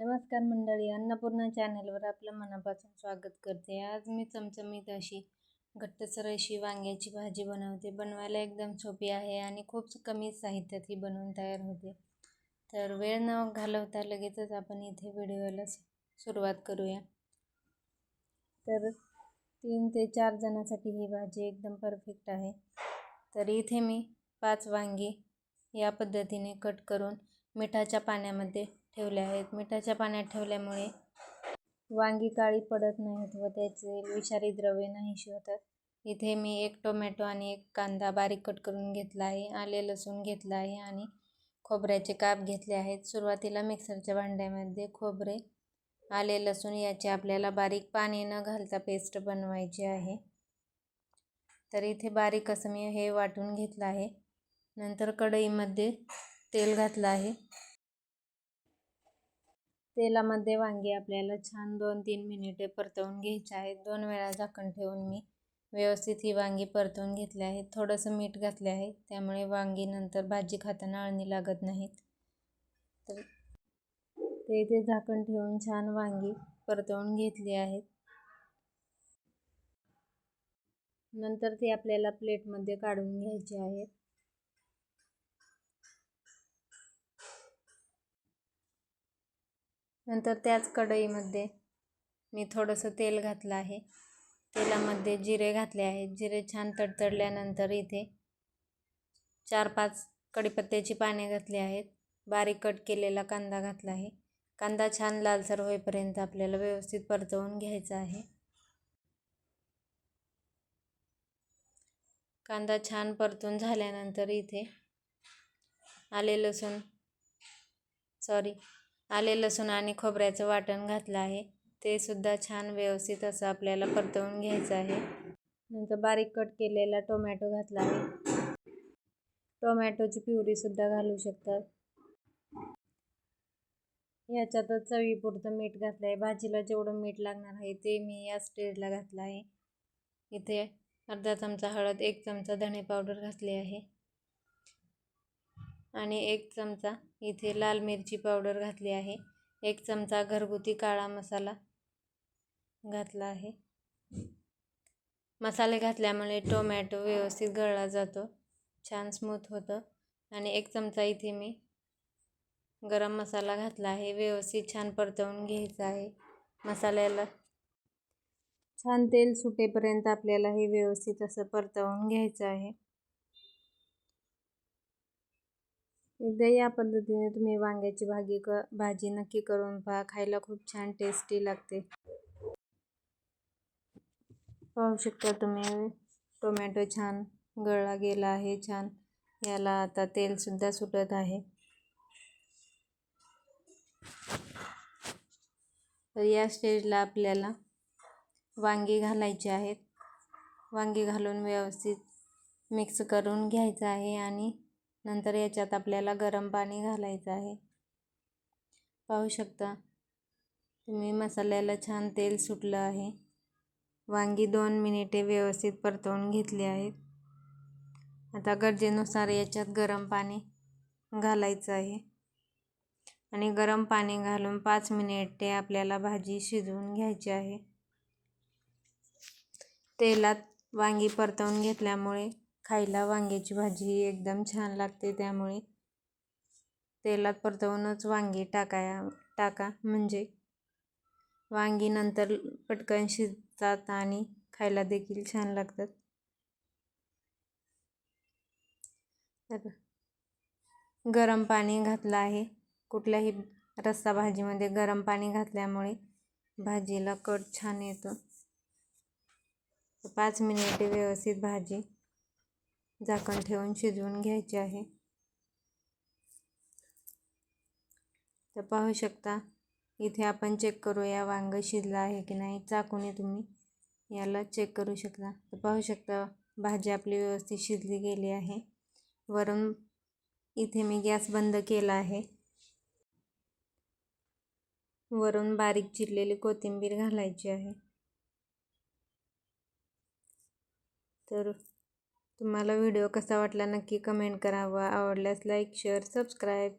नमस्कार मंडळी अन्नपूर्णा चॅनलवर आपलं मनापासून स्वागत करते. आज मी चमचमीत अशी घट्टसर अशी वांग्याची भाजी बनवते. बनवायला एकदम सोपी आहे आणि खूप कमी साहित्यात ही बनवून तयार होते. तर वेळ न घालवता लगेचच आपण इथे व्हिडिओला सुरुवात करूया. तर तीन ते चार जणांसाठी ही भाजी एकदम परफेक्ट आहे. तर इथे मी पाच वांगी या पद्धतीने कट करून मिठाच्या पाण्यामध्ये ठेवले आहेत. मिठाच्या पाण्यात ठेवल्यामुळे वांगी काळी पडत नाहीत व त्याचे विषारी द्रव्य नाहीशी होतात. इथे मी एक टोमॅटो आणि एक कांदा बारीक कट करून घेतला आहे. आले लसूण घेतला आहे आणि खोबऱ्याचे काप घेतले आहेत. सुरुवातीला मिक्सरच्या भांड्यामध्ये खोबरे आले लसूण याचे आपल्याला बारीक पाणी न घालता पेस्ट बनवायची आहे. तर इथे बारीक असं मी हे वाटून घेतलं आहे. नंतर कढईमध्ये तेल घातलं आहे. तेलामध्ये वांगी आपल्याला छान दोन तीन मिनिटे परतवून घ्यायचे आहेत. दोन वेळा झाकण ठेवून मी व्यवस्थित ही वांगी परतवून घेतली आहेत थोडंसं मीठ घातले आहे. त्यामुळे वांगी नंतर भाजी खाताना अळणी लागत नाहीत. तर ते इथे झाकण ठेवून छान वांगी परतवून घेतली आहेत. नंतर ते आपल्याला प्लेटमध्ये काढून घ्यायचे आहेत. नंतर त्याच कढईमध्ये मी थोडंसं तेल घातलं आहे. तेलामध्ये जिरे घातले आहेत. जिरे छान तडतडल्यानंतर इथे चार पाच कढीपत्त्याची पाने घातली आहेत. बारीक कट केलेला कांदा घातला आहे. कांदा छान लालसर होईपर्यंत आपल्याला व्यवस्थित परतवून घ्यायचा आहे. कांदा छान परतून झाल्यानंतर इथे आले लसूण सॉरी आले लसूण आणि खोबऱ्याचं वाटण घातलं आहे. ते सुद्धा छान व्यवस्थित असं आपल्याला परतवून घ्यायचं आहे. नंतर बारीक कट केलेला टोमॅटो घातला आहे. टोमॅटोची प्युरीसुद्धा घालू शकतात. याच्यातच चवीपुरतं मीठ घातलं आहे. भाजीला जेवढं मीठ लागणार आहे ते मी या स्टेजला घातलं आहे. इथे अर्धा चमचा हळद एक चमचा धणे पावडर घातली आहे. आणि एक चमचा इथे लाल मिरची पावडर घातली आहे. एक चमचा घरगुती काळा मसाला घातला आहे. मसाले घातल्यामुळे टोमॅटो व्यवस्थित गळला जातो. छान स्मूथ होतं. आणि एक चमचा इथे मी गरम मसाला घातला आहे. व्यवस्थित छान परतवून घ्यायचा आहे. मसाल्याला छान तेल सुटेपर्यंत आपल्याला हे व्यवस्थित असं परतवून घ्यायचं आहे. एकदा या पद्धतीने तुम्ही वांग्याची भाजी क भाजी नक्की करून पहा. खायला खूप छान टेस्टी लागते. पाहू शकता तुम्ही टोमॅटो छान गळला गेला आहे छान. याला आता तेलसुद्धा सुटत आहे. तर या स्टेजला आपल्याला वांगी घालायची आहेत. वांगी घालून व्यवस्थित मिक्स करून घ्यायचं आहे आणि नंतर याच्यात आपल्याला गरम पाणी घालायचं आहे. पाहू शकता तुम्ही मसाल्याला छान तेल सुटलं आहे. वांगी दोन मिनिटे व्यवस्थित परतवून घेतली आहेत. आता गरजेनुसार याच्यात गरम पाणी घालायचं आहे. आणि गरम पाणी घालून पाच मिनिटे आपल्याला भाजी शिजवून घ्यायची आहे. तेलात वांगी परतवून घेतल्यामुळे खायला वांग्याची भाजी एकदम छान लागते त्यामुळे तेलात परतवूनच वांगी टाकाया टाका. म्हणजे वांगी नंतर पटकन शिजतात आणि खायला देखील छान लागतात. गरम पाणी घातलं आहे. कुठल्याही रस्सा भाजीमध्ये गरम पाणी घातल्यामुळे भाजीला कट छान येतो. पाच मिनिटे व्यवस्थित भाजी झाकण ठेवून शिजवून घ्यायचे आहे. तर पाहू शकता इथे आपण चेक करूया वांग शिजलं आहे की नाही. चाकूने तुम्ही याला चेक करू शकता. तर पाहू शकता भाजी आपली व्यवस्थित शिजली गेली आहे. वरून इथे मी गॅस बंद केला आहे. वरून बारीक चिरलेली कोथिंबीर घालायची आहे. तर तुम्हाला व्हिडिओ कसा वाटला नक्की कमेंट करावा. आवडल्यास लाईक शेअर सबस्क्राईब.